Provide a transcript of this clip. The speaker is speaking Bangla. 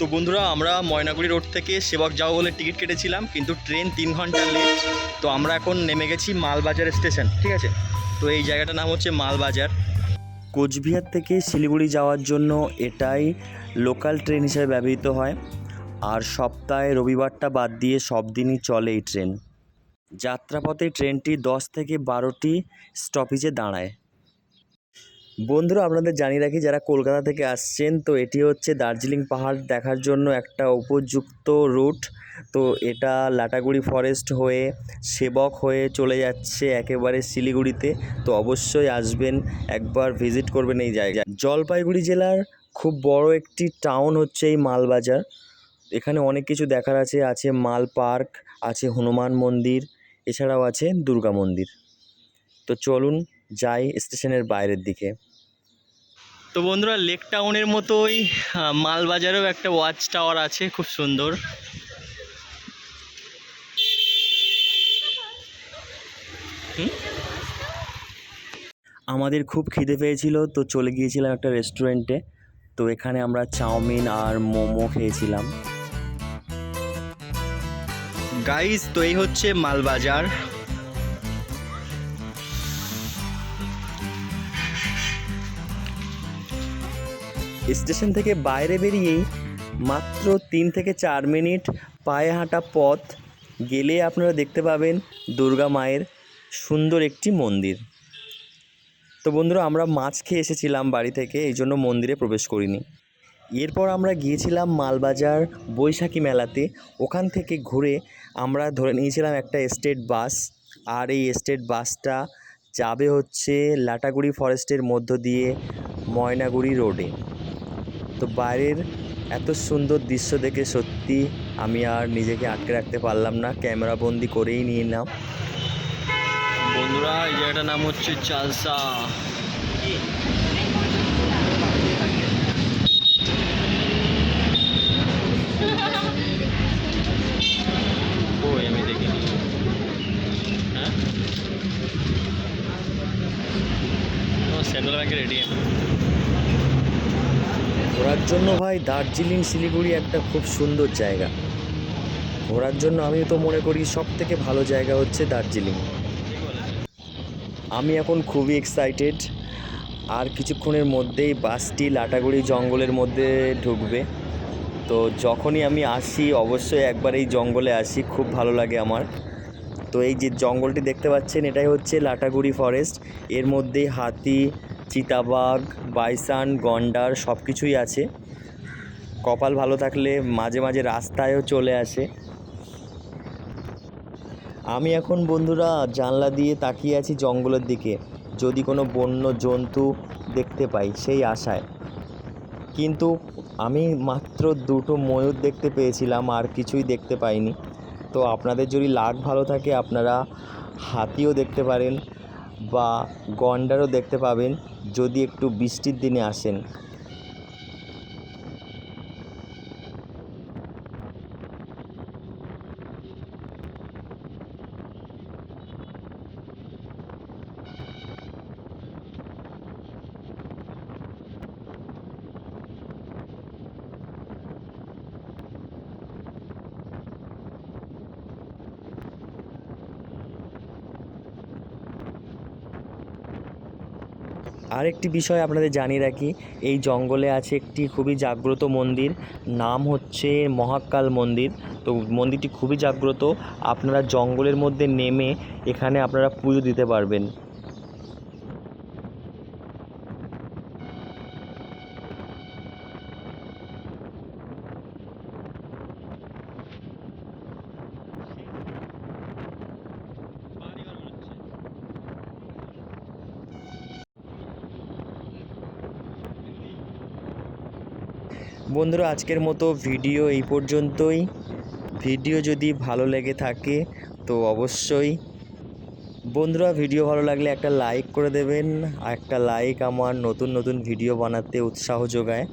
তো বন্ধুরা, আমরা ময়নাগুড়ি রোড থেকে সেবক যাব বলে টিকিট কেটেছিলাম, কিন্তু ট্রেন তিন ঘণ্টা লেট তো আমরা এখন নেমে গেছি মালবাজার স্টেশন, ঠিক আছে? তো এই জায়গাটার নাম হচ্ছে মালবাজার। কোচবিহার থেকে শিলিগুড়ি যাওয়ার জন্য এটাই লোকাল ট্রেন হিসেবে ব্যবহৃত হয়। আর সপ্তাহে রবিবারটা বাদ দিয়ে সব দিনই চলে এই ট্রেন যাত্রাপথে ট্রেনটি দশ থেকে বারোটি স্টপেজে দাঁড়ায়। বন্ধুরা, আপনাদের জানিয়ে রাখি, যারা কলকাতা থেকে আসছেন, তো এটি হচ্ছে দার্জিলিং পাহাড় দেখার জন্য একটা উপযুক্ত রুট। তো এটা লাটাগুড়ি ফরেস্ট হয়ে সেবক হয়ে চলে যাচ্ছে একেবারে শিলিগুড়িতে। তো অবশ্যই আসবেন, একবার ভিজিট করবেন এই জায়গায়। জলপাইগুড়ি জেলার খুব বড় একটি টাউন হচ্ছে এই মালবাজার। এখানে অনেক কিছু দেখার আছে আছে মাল পার্ক, আছে হনুমান মন্দির, এছাড়াও আছে দুর্গা মন্দির। তো চলুন, যাই স্টেশনের বাইরের দিকে। তো বন্ধুরা লেক টাউনের মতোই মালবাজারেও একটা ওয়াচ টাওয়ার আছে খুব সুন্দর? আমাদের খুব খিদে পেয়েছিল তো চলে গিয়েছিলাম একটা রেস্টুরেন্টে তো এখানে আমরা চাউমিন আর মোমো খেয়েছিলাম। গাইস তো এই হচ্ছে মালবাজার। স্টেশন থেকে বাইরে বেরিয়েই মাত্র তিন থেকে চার মিনিট পায়ে হাঁটা পথ গেলে আপনারা দেখতে পাবেন দুর্গা মায়ের সুন্দর একটি মন্দির। তো বন্ধুরা, আমরা মাছ খেয়ে এসেছিলাম বাড়ি থেকে, এই জন্য মন্দিরে প্রবেশ করিনি। এরপর আমরা গিয়েছিলাম মালবাজার বৈশাখী মেলাতে। ওখান থেকে ঘুরে আমরা ধরে নিয়েছিলাম একটা স্টেট বাস। আর এই স্টেট বাসটা যাবে হচ্ছে লাটাগুড়ি ফরেস্টের মধ্য দিয়ে ময়নাগুড়ি রোডে। তো বাইরের এত সুন্দর দৃশ্য দেখে সত্যি আমি আর নিজেকে আটকে রাখতে পারলাম না। ক্যামেরা বন্দি করেই নিয়ে নিলাম বন্ধুরা, এই জায়গাটার নাম হচ্ছে চালসা। হ্যাঁ? সেন্ট্রাল ব্যাংকের এটিএম। ঘোরার জন্য ভাই দার্জিলিং, শিলিগুড়ি একটা খুব সুন্দর জায়গা। ঘোরার জন্য আমি তো মনে করি সব থেকে ভালো জায়গা হচ্ছে দার্জিলিং। আমি এখন খুবই এক্সাইটেড আর কিছুক্ষণের মধ্যেই বাসটি লাটাগুড়ি জঙ্গলের মধ্যে ঢুকবে। তো যখনই আমি আসি, অবশ্যই একবার এই জঙ্গলে আসি, খুব ভালো লাগে আমার। তো এই যে জঙ্গলটি দেখতে পাচ্ছেন, এটাই হচ্ছে লাটাগুড়ি ফরেস্ট এর মধ্যেই হাতি চিতাবাঘ, বাইসান, গন্ডার সব কিছুই আছে। কপাল ভালো থাকলে মাঝে মাঝে রাস্তায়ও চলে আসে। আমি এখন বন্ধুরা জানলা দিয়ে তাকিয়ে আছি জঙ্গলের দিকে। যদি কোনো বন্য জন্তু দেখতে পাই, সেই আশায়। কিন্তু আমি মাত্র দুটো ময়ূর দেখতে পেয়েছিলাম, আর কিছুই দেখতে পাইনি। তো আপনাদের যদি লাক ভালো থাকে, আপনারা হাতিও দেখতে পারেন। বা গন্ডারও দেখতে পাবেন যদি একটু বৃষ্টির দিনে আসেন। আরেকটি বিষয় আপনাদের জানিয়ে রাখি, এই জঙ্গলে আছে একটি খুবই জাগ্রত মন্দির, নাম হচ্ছে মহাকাল মন্দির। তো মন্দিরটি খুবই জাগ্রত, আপনারা জঙ্গলের মধ্যে নেমে এখানে আপনারা পুজো দিতে পারবেন। বন্ধুরা, আজকের মতো ভিডিও এই পর্যন্তই। ভিডিও যদি ভালো লেগে থাকে, তো অবশ্যই বন্ধুরা, ভিডিও ভালো লাগলে একটা লাইক করে দেবেন একটা লাইক আমার নতুন নতুন ভিডিও বানাতে উৎসাহ যোগায়।